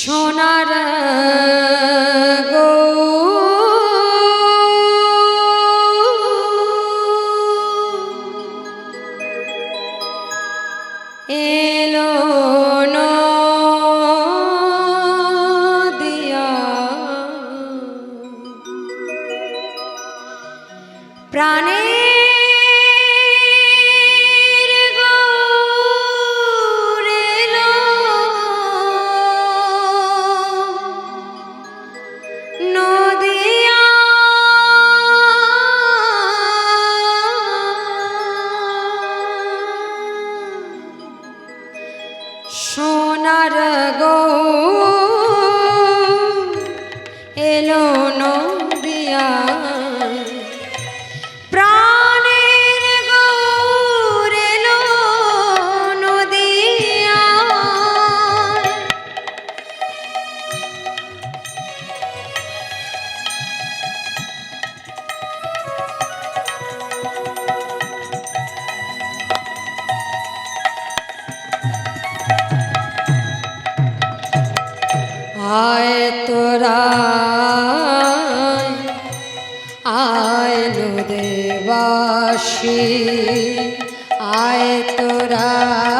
সোনার আয় তোরা। আয় দেবাসী আয় তোরা।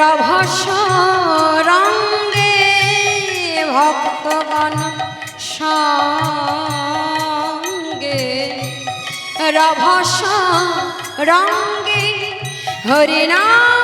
রভস রঙ্গে ভক্তগণ সঙ্গে। রভস রঙ্গে হরিনাম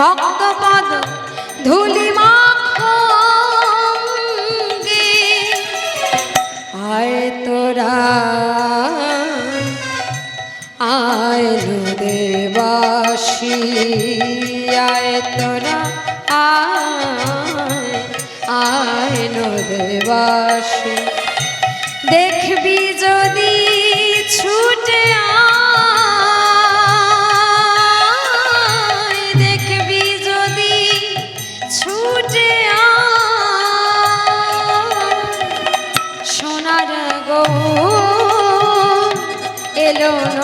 ভক্তপদ ধুলি আয় তোরা আয় দেবাসী আয় তোরা আয় আয় দেবাসী না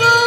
গো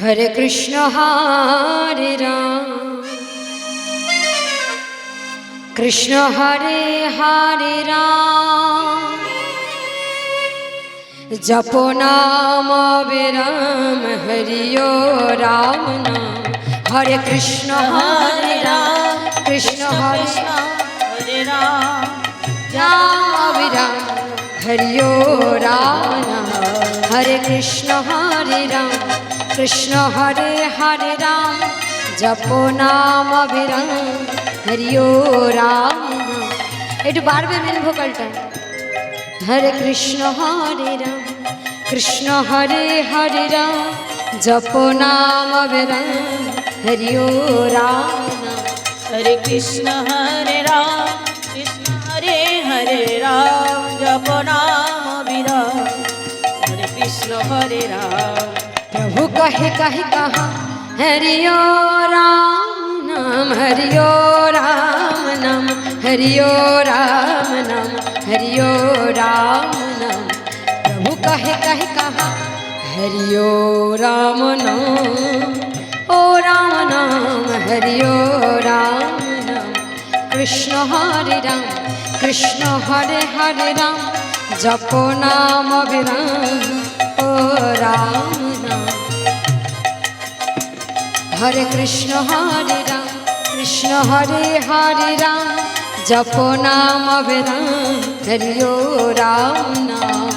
হরে কৃষ্ণ, হরে রাম। কৃষ্ণ, হরে হরে রাম। জপ নাম বিরাম হরিও রাম নাম। হরে কৃষ্ণ, হরে রাম। কৃষ্ণ, হরে হরে রাম। রাম বিরাম হরিও রাম হরে কৃষ্ণ, হরে রাম। কৃষ্ণ হরে হরে রাম, জপ নাম বিরাম হরিও রাম। একটু বাড়বে মেন ভোকালটা হরে কৃষ্ণ হরে রাম, কৃষ্ণ হরে হরে রাম, জপ নাম বিরাম হরিও রাম। হরে কৃষ্ণ হরে রাম, কৃষ্ণ হরে হরে রাম, জপ নাম বিরাম হরে কৃষ্ণ হরে রাম। प्रभु कहे कहे कहा? हरियो राम नाम हरियो राम नाम हरियो राम नाम हरियो राम नाम। प्रभु कहे कहे कहा? हरियो राम नाम, ओ राम नाम हरियो राम नाम। कृष्ण हरे राम, कृष्ण हरे हरे राम, जप नाम विराम ओ राम হরে কৃষ্ণ, হরে রাম। কৃষ্ণ, হরে হরে রাম। জপ নাম হরিও রাম নাম।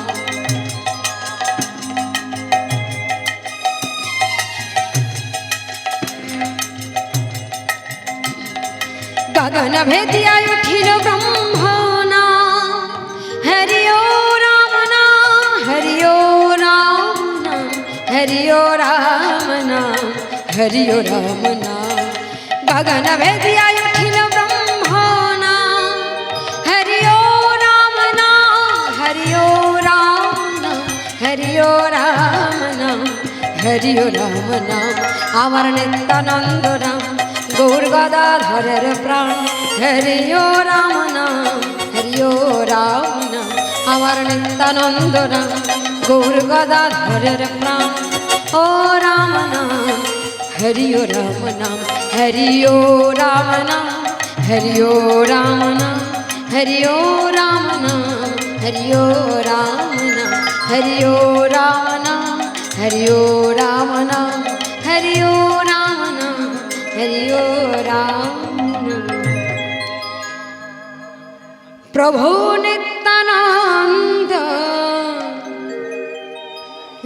গগন ভেদিয়ায় উঠিল ব্রহ্ম হরি ও রাম নাম গগন ভেদিয়া উঠিল ব্রহ্মণা হরি ও রাম নাম হরি ও রাম নাম হরি ও রাম নাম হরি ও রাম নাম আমার নিত্যানন্দ রাম গৌর গদাধরের প্রাণ। হরি ও রাম নাম হরি ও রাম নাম আমার নিত্যানন্দ রাম গৌর গদাধরের প্রাণ। ও রাম নাম ও রাম নাম হরি ও রাম নাম হরি ও রাম নাম হরি ও রাম নাম হরি ও রাম নাম হরি ও রাম নাম হরি ও রাম নাম প্রভু নিত্যানন্দ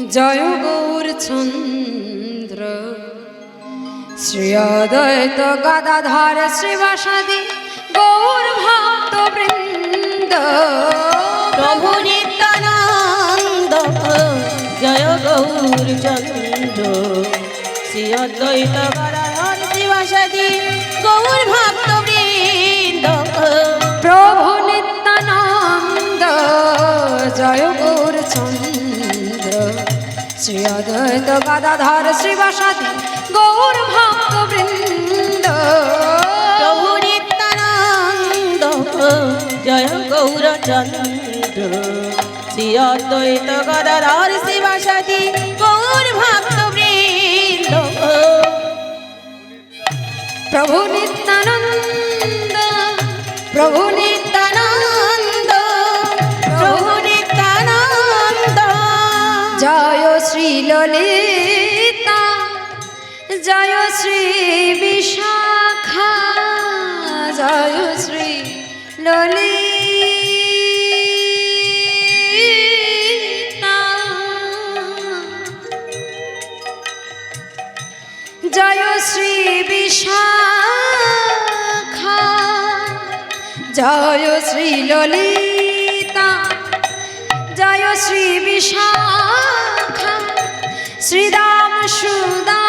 জয় গৌর শ্রী অদ্বৈত গদাধর শ্রীবাসাদি গৌর ভক্ত বৃন্দ প্রভু নিত্যানন্দ জয় গৌর চন্দ্র। শ্রী অদ্বৈত গদাধর শিবাসাদি গৌর ভক্ত বৃন্দ প্রভু নিত্যানন্দ জয় গৌর চন্দ্র। শ্রী অদ্বৈত গদাধর শ্রীবাসাদি গৌর ভক্ত বৃন্দ প্রভু জয় গৌর শ্রী অদ্বৈত গদাধর শিবাসাদি গৌর ভক্ত বৃন্দ প্রভু নিত্যানন্দ প্রভু নিত্যানন্দ প্রভু নিত্যানন্দ। জয় শ্রী ললিতা জয় শ্রী বিশাখা, জয় শ্রী ললিতা। জয় শ্রী বিশাখা, জয় শ্রী ললিতা। শ্রী বিশাখা শ্রীদাম সুদাম শাখা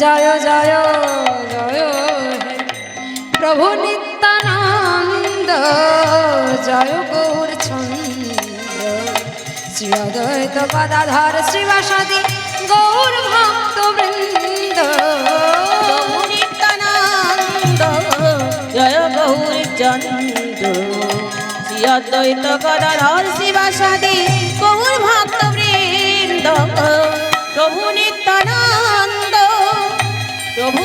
জয় জয় জয় প্রভু নিত্যানন্দ, জয় গৌর চন্দ্র। শ্রী অদ্বৈত শ্রীবাসাদি, গৌর ভক্ত বৃন্দ নিত্যানন্দ, জয় গৌরী চন্দ্র। অদ্বৈত গদাধর শিবাসাদি গৌর ভক্ত বৃন্দ প্রভু নিত্যানন্দ প্রভু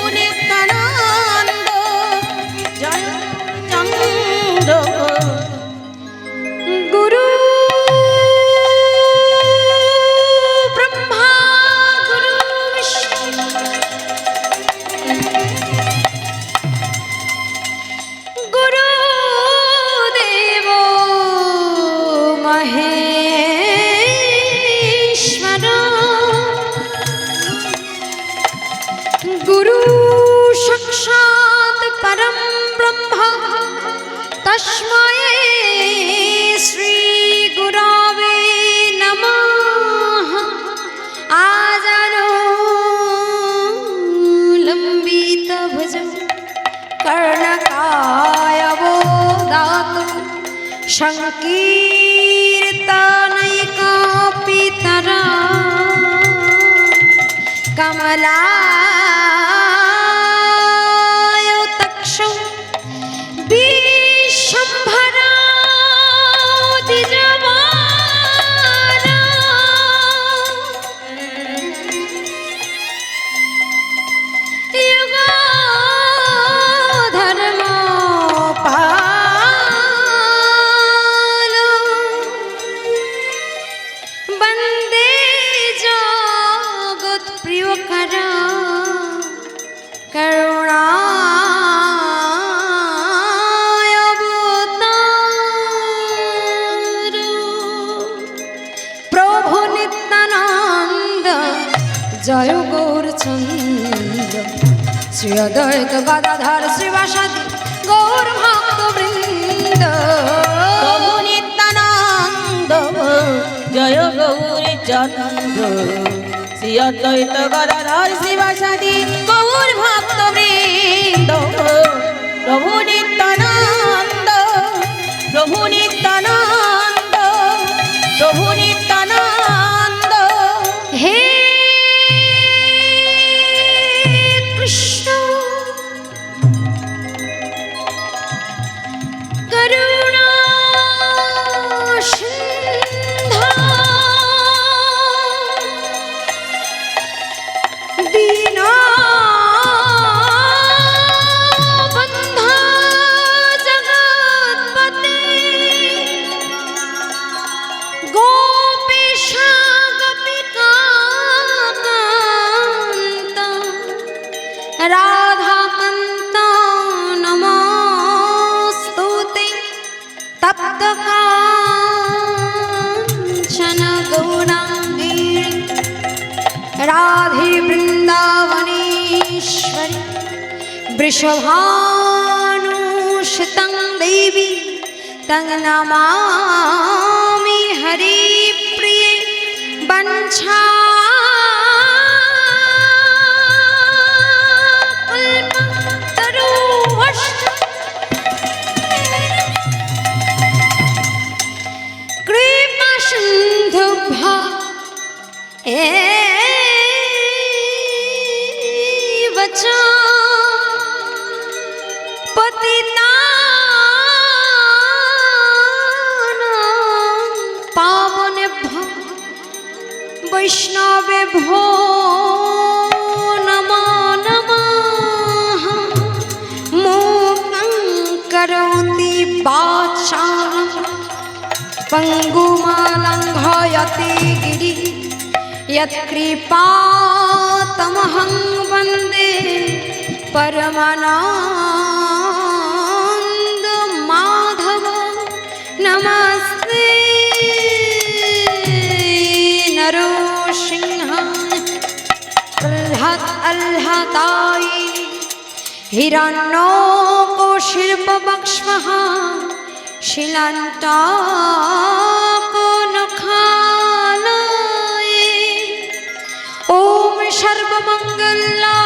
তস্मै শ্রী গুরবে নমঃ। আজানো লম্বিত ভুজ কর্ণকায়বোদাত জয় গৌর চন্দ্র শ্রী অদ্বৈত গদাধর শ্রীবাসাদি, গৌর ভক্ত বৃন্দ নিত্যানন্দ, জয় গৌরী চন্দ্র শ্রী অদ্বৈত গদাধর শিবাসাদি গৌর ভক্ত বৃন্দ প্রভু নিত্যানন্দ প্রভু নিত্যানন্দ, প্রভু राधे वृन्दावनेश्वरि वृषभानुषितं देवी तं नमामि हरे प्रिये वञ्छा कृपसिन्धुभा ए पतितानां पावनेभ्यो वैष्णवेभ्यो नमो नमः मूकं करोति वाचालं पङ्गुमालङ्घयति गिरि यत्कृपातमहं वन्दे परमानन्दमाधव अल्हताय हिरण्यो कोशिल्पवक्ष्मः शिलान्ताकोनखालय ॐ सर्वमङ्गला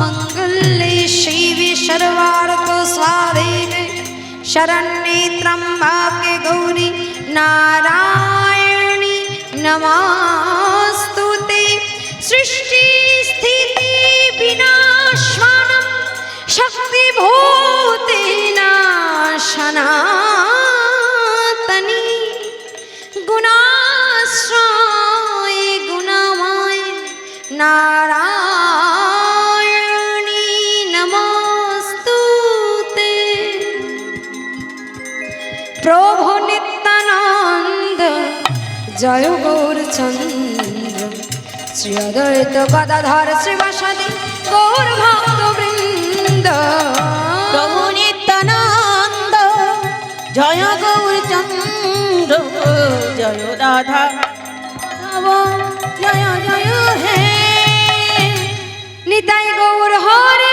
मङ्गले शिवे सर्वार्थस्वाधीने शरण्ये त्र्यम्बाके गौरी नारायणी नमा শক্তিভূতে নাশনাতনী গুণাশ্রয় গুণময় নারায়ণী নমস্তুতে প্রভু নিত্যানন্দ জয় গৌরচন্দ্র শ্রী অদ্বৈত গদাধর শ্রীবাসাদি গৌর ভক্ত বৃন্দ প্রভু নিত্যানন্দ। জয় গৌরচন্দ্র। জয় রাধা। জয় জয় হে। নিতাই গৌর হরি